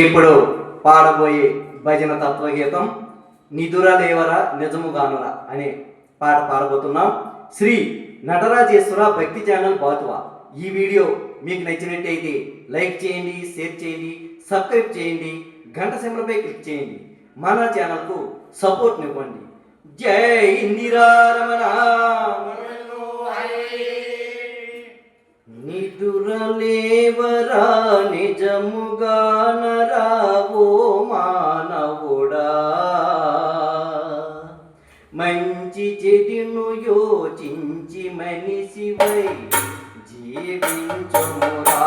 ఇప్పుడు పాడబోయే భజన తత్వగీతం నిధుర లేవరా నిజముగానురా అనే పాట పాడబోతున్నాం. శ్రీ నటరాజేశ్వర భక్తి ఛానల్ బాతువ. ఈ వీడియో మీకు నచ్చినట్టయితే లైక్ చేయండి షేర్ చేయండి సబ్స్క్రైబ్ చేయండి గంట సింహపై క్లిక్ చేయండి. మన ఛానల్కు సపోర్ట్ ఇవ్వండి జై ఇందిరా రమణ నిదురలేవరా? నిజముగా నరావో మానవుడా. మంచి చెడును యోచించి మనిషివై జీవించుమురా.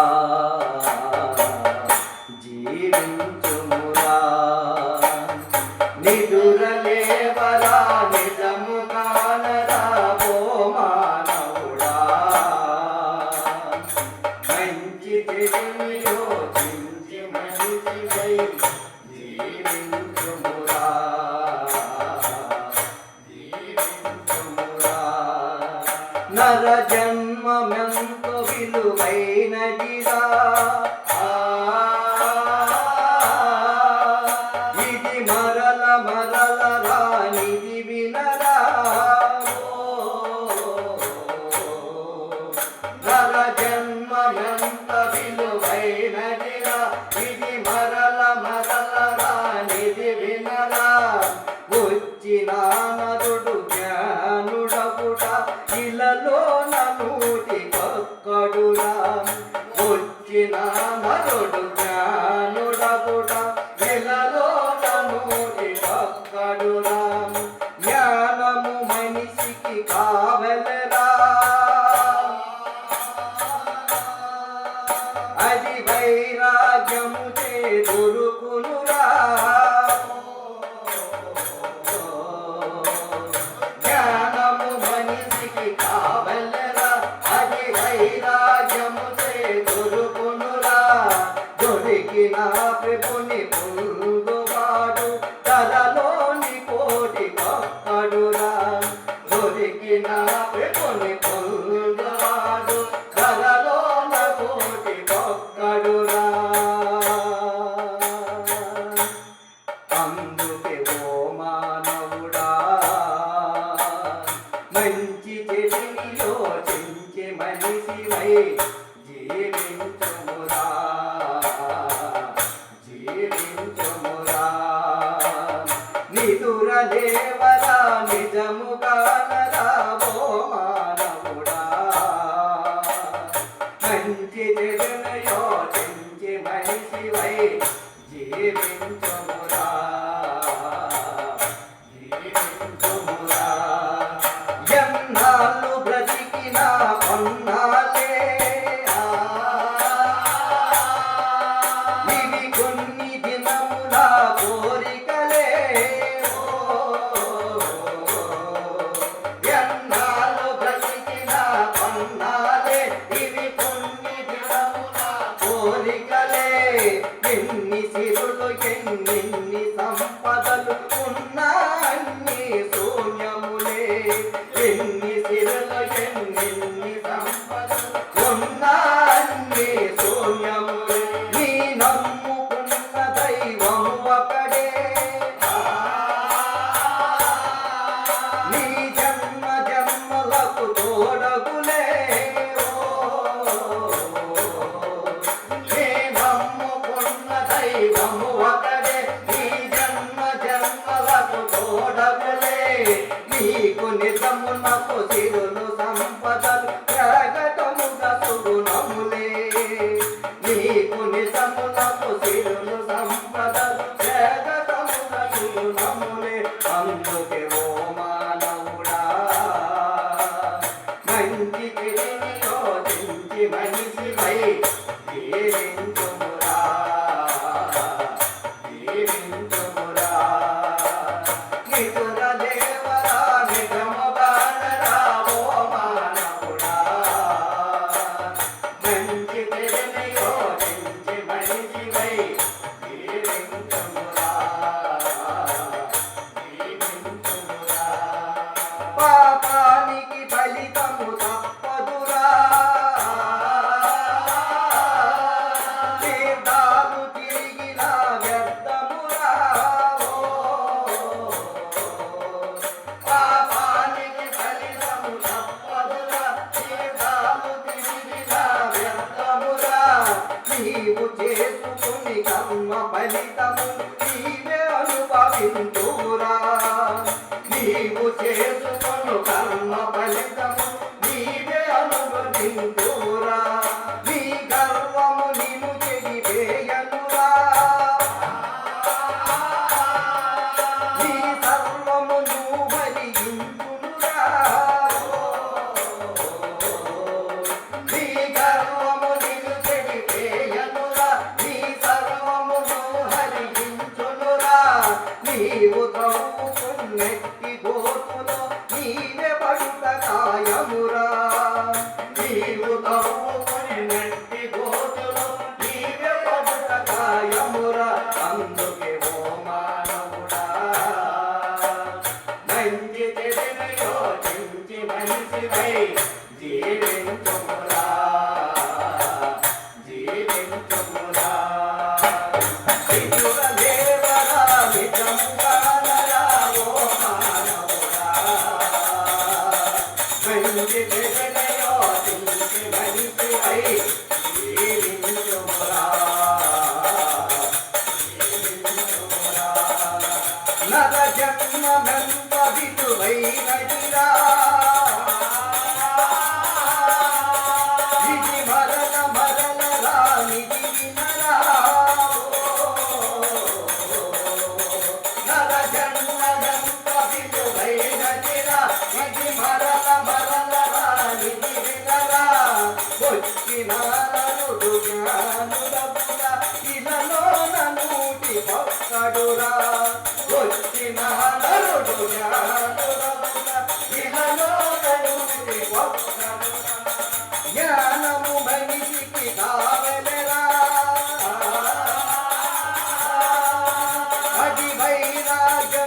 I Aduna. நிழலையென்னில் నిజమునకు చిరులు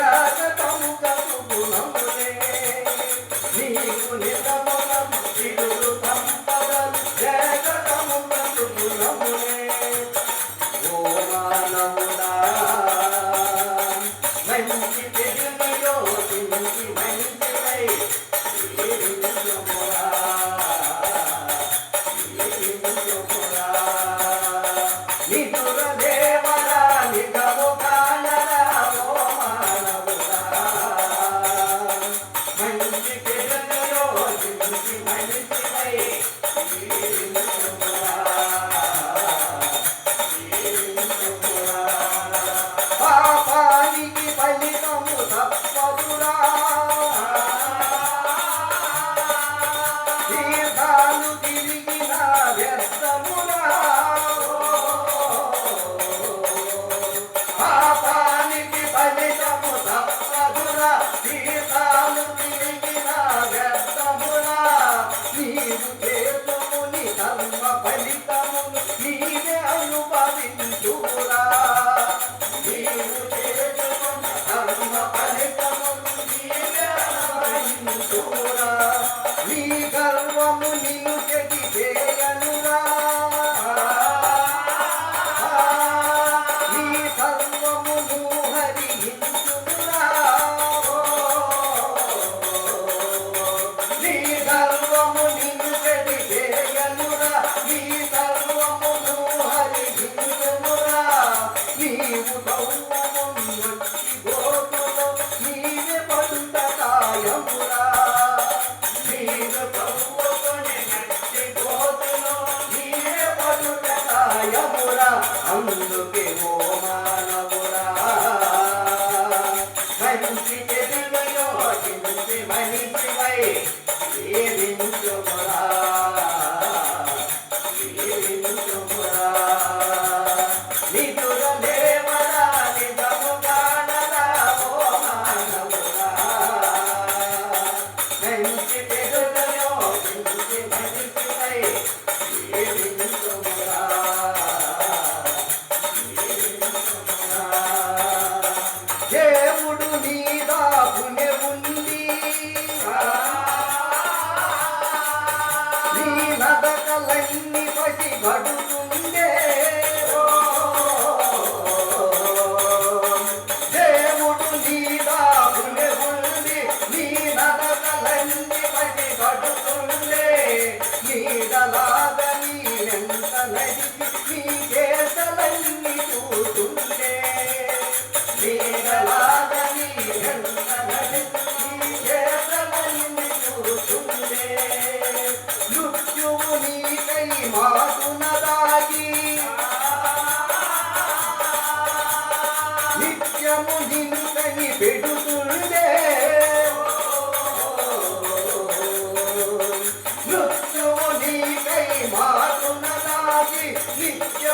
జాగతము కలుగుణములే నీకు సంపదలు 真的给我吗？ಕೇಳಲಾ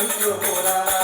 muito coragem.